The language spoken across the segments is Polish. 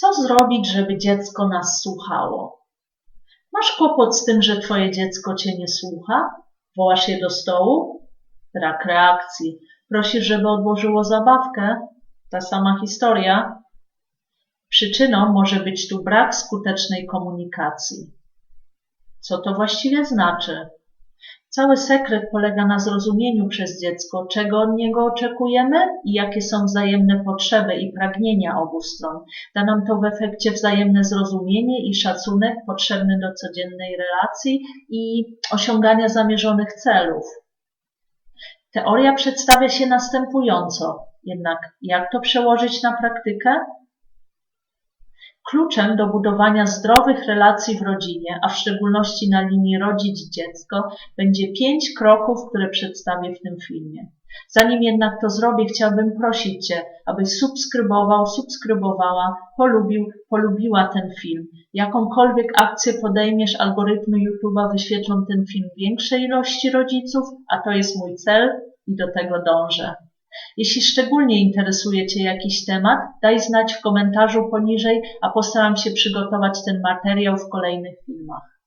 Co zrobić, żeby dziecko nas słuchało? Masz kłopot z tym, że twoje dziecko cię nie słucha? Wołasz je do stołu? Brak reakcji. Prosisz, żeby odłożyło zabawkę? Ta sama historia. Przyczyną może być tu brak skutecznej komunikacji. Co to właściwie znaczy? Cały sekret polega na zrozumieniu przez dziecko, czego od niego oczekujemy i jakie są wzajemne potrzeby i pragnienia obu stron. Da nam to w efekcie wzajemne zrozumienie i szacunek potrzebny do codziennej relacji i osiągania zamierzonych celów. Teoria przedstawia się następująco, jednak jak to przełożyć na praktykę? Kluczem do budowania zdrowych relacji w rodzinie, a w szczególności na linii rodzic-dziecko, będzie pięć kroków, które przedstawię w tym filmie. Zanim jednak to zrobię, chciałbym prosić Cię, abyś subskrybował, subskrybowała, polubił, polubiła ten film. Jakąkolwiek akcję podejmiesz, algorytmy YouTube'a wyświetlą ten film większej ilości rodziców, a to jest mój cel i do tego dążę. Jeśli szczególnie interesuje Cię jakiś temat, daj znać w komentarzu poniżej, a postaram się przygotować ten materiał w kolejnych filmach.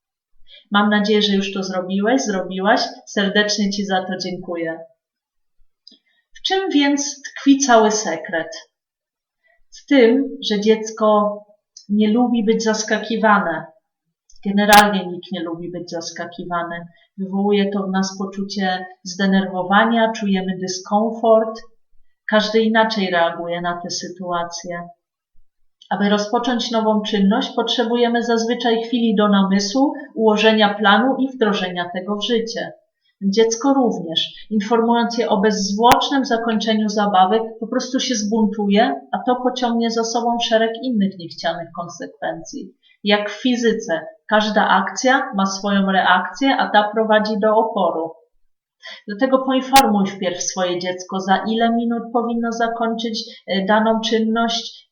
Mam nadzieję, że już to zrobiłeś, zrobiłaś. Serdecznie Ci za to dziękuję. W czym więc tkwi cały sekret? W tym, że dziecko nie lubi być zaskakiwane. Generalnie nikt nie lubi być zaskakiwany. Wywołuje to w nas poczucie zdenerwowania, czujemy dyskomfort. Każdy inaczej reaguje na tę sytuację. Aby rozpocząć nową czynność, potrzebujemy zazwyczaj chwili do namysłu, ułożenia planu i wdrożenia tego w życie. Dziecko również, informując je o bezzwłocznym zakończeniu zabawek, po prostu się zbuntuje, a to pociągnie za sobą szereg innych niechcianych konsekwencji. Jak w fizyce, każda akcja ma swoją reakcję, a ta prowadzi do oporu. Dlatego poinformuj wpierw swoje dziecko, za ile minut powinno zakończyć e, daną czynność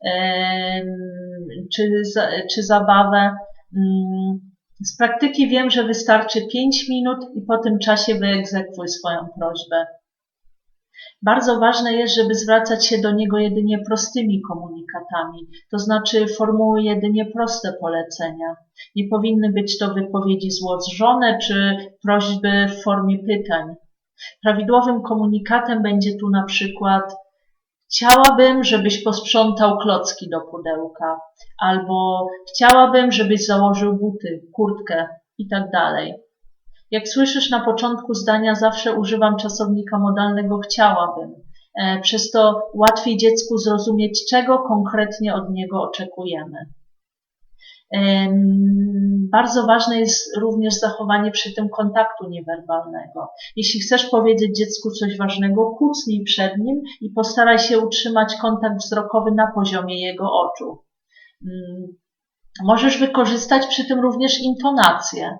czy, czy zabawę. Mm, z praktyki wiem, że wystarczy 5 minut i po tym czasie wyegzekwuj swoją prośbę. Bardzo ważne jest, żeby zwracać się do niego jedynie prostymi komunikatami, to znaczy formuły jedynie proste polecenia. Nie powinny być to wypowiedzi złożone czy prośby w formie pytań. Prawidłowym komunikatem będzie tu na przykład Chciałabym, żebyś posprzątał klocki do pudełka, albo chciałabym, żebyś założył buty, kurtkę i tak dalej. Jak słyszysz na początku zdania, zawsze używam czasownika modalnego chciałabym. E, przez to łatwiej dziecku zrozumieć, czego konkretnie od niego oczekujemy. Bardzo ważne jest również zachowanie przy tym kontaktu niewerbalnego. Jeśli chcesz powiedzieć dziecku coś ważnego, kucnij przed nim i postaraj się utrzymać kontakt wzrokowy na poziomie jego oczu. Możesz wykorzystać przy tym również intonację.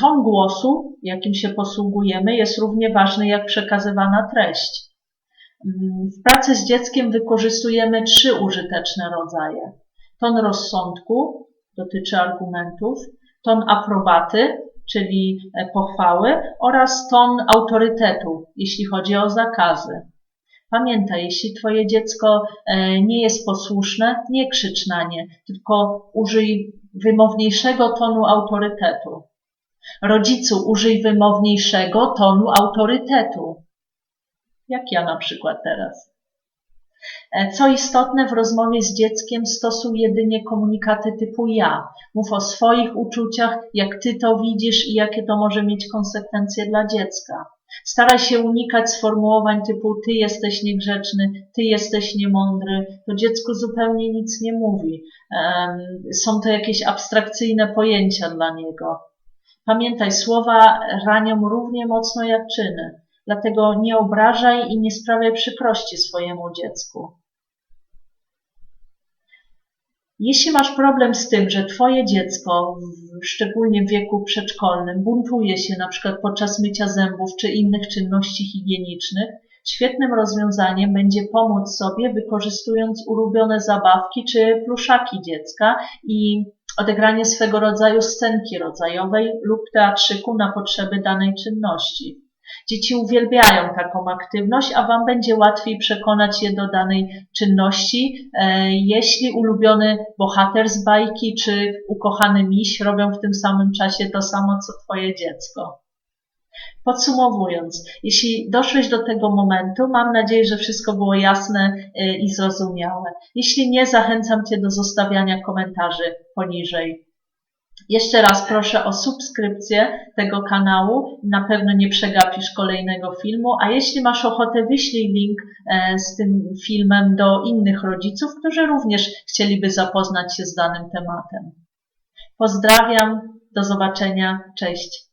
Ton głosu, jakim się posługujemy, jest równie ważny jak przekazywana treść. W pracy z dzieckiem wykorzystujemy trzy użyteczne rodzaje. Ton rozsądku dotyczy argumentów, ton aprobaty, czyli e, pochwały oraz ton autorytetu, jeśli chodzi o zakazy. Pamiętaj, jeśli Twoje dziecko e, nie jest posłuszne, nie krzycz na nie, tylko użyj wymowniejszego tonu autorytetu. Rodzicu, użyj wymowniejszego tonu autorytetu. Jak ja na przykład teraz. E, co istotne, w rozmowie z dzieckiem stosuj jedynie komunikaty typu ja. Mów o swoich uczuciach, jak ty to widzisz i jakie to może mieć konsekwencje dla dziecka. Staraj się unikać sformułowań typu ty jesteś niegrzeczny, ty jesteś niemądry. To dziecku zupełnie nic nie mówi. Są to jakieś abstrakcyjne pojęcia dla niego. Pamiętaj, słowa ranią równie mocno jak czyny. Dlatego nie obrażaj i nie sprawiaj przykrości swojemu dziecku. Jeśli masz problem z tym, że Twoje dziecko, szczególnie w wieku przedszkolnym, buntuje się przykład podczas mycia zębów czy innych czynności higienicznych, świetnym rozwiązaniem będzie pomóc sobie wykorzystując ulubione zabawki czy pluszaki dziecka i odegranie swego rodzaju scenki rodzajowej lub teatrzyku na potrzeby danej czynności. Dzieci uwielbiają taką aktywność, a Wam będzie łatwiej przekonać je do danej czynności, e, jeśli ulubiony bohater z bajki czy ukochany miś robią w tym samym czasie to samo, co Twoje dziecko. Podsumowując, jeśli doszłeś do tego momentu, mam nadzieję, że wszystko było jasne e, i zrozumiałe. Jeśli nie, zachęcam Cię do zostawiania komentarzy poniżej. Jeszcze raz proszę o subskrypcję tego kanału. Na pewno nie przegapisz kolejnego filmu, a jeśli masz ochotę, wyślij link e, z tym filmem do innych rodziców, którzy również chcieliby zapoznać się z danym tematem. Pozdrawiam, do zobaczenia, cześć.